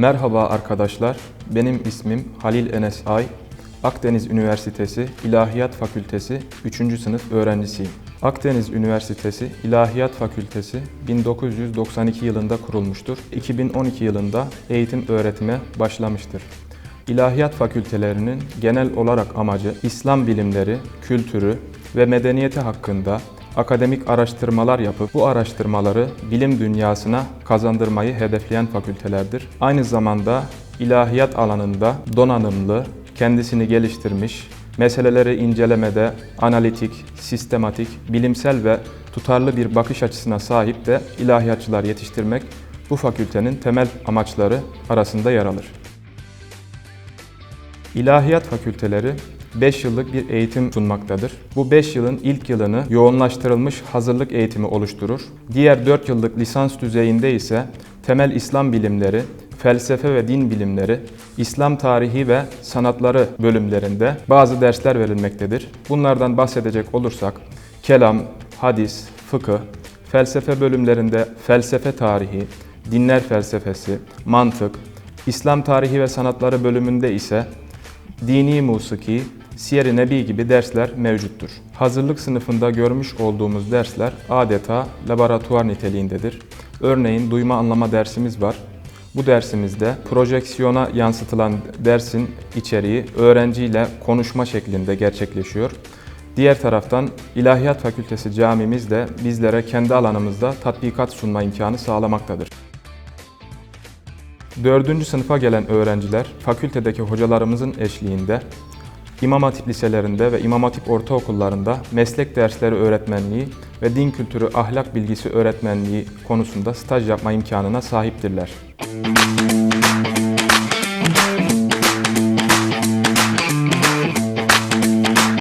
Merhaba arkadaşlar, benim ismim Halil Enes Ay. Akdeniz Üniversitesi İlahiyat Fakültesi 3. sınıf öğrencisiyim. Akdeniz Üniversitesi İlahiyat Fakültesi 1992 yılında kurulmuştur. 2012 yılında eğitim öğretime başlamıştır. İlahiyat fakültelerinin genel olarak amacı İslam bilimleri, kültürü ve medeniyeti hakkında akademik araştırmalar yapıp bu araştırmaları bilim dünyasına kazandırmayı hedefleyen fakültelerdir. Aynı zamanda ilahiyat alanında donanımlı, kendisini geliştirmiş, meseleleri incelemede analitik, sistematik, bilimsel ve tutarlı bir bakış açısına sahip de ilahiyatçılar yetiştirmek bu fakültenin temel amaçları arasında yer alır. İlahiyat fakülteleri 5 yıllık bir eğitim sunmaktadır. Bu 5 yılın ilk yılını yoğunlaştırılmış hazırlık eğitimi oluşturur. Diğer 4 yıllık lisans düzeyinde ise temel İslam bilimleri, felsefe ve din bilimleri, İslam tarihi ve sanatları bölümlerinde bazı dersler verilmektedir. Bunlardan bahsedecek olursak kelam, hadis, fıkıh, felsefe bölümlerinde felsefe tarihi, dinler felsefesi, mantık, İslam tarihi ve sanatları bölümünde ise dini musiki, siyer-i nebi gibi dersler mevcuttur. Hazırlık sınıfında görmüş olduğumuz dersler adeta laboratuvar niteliğindedir. Örneğin duyma anlama dersimiz var. Bu dersimizde projeksiyona yansıtılan dersin içeriği öğrenciyle konuşma şeklinde gerçekleşiyor. Diğer taraftan İlahiyat Fakültesi camimiz de bizlere kendi alanımızda tatbikat sunma imkanı sağlamaktadır. Dördüncü sınıfa gelen öğrenciler fakültedeki hocalarımızın eşliğinde İmam Hatip liselerinde ve İmam Hatip ortaokullarında meslek dersleri öğretmenliği ve din kültürü ahlak bilgisi öğretmenliği konusunda staj yapma imkanına sahiptirler.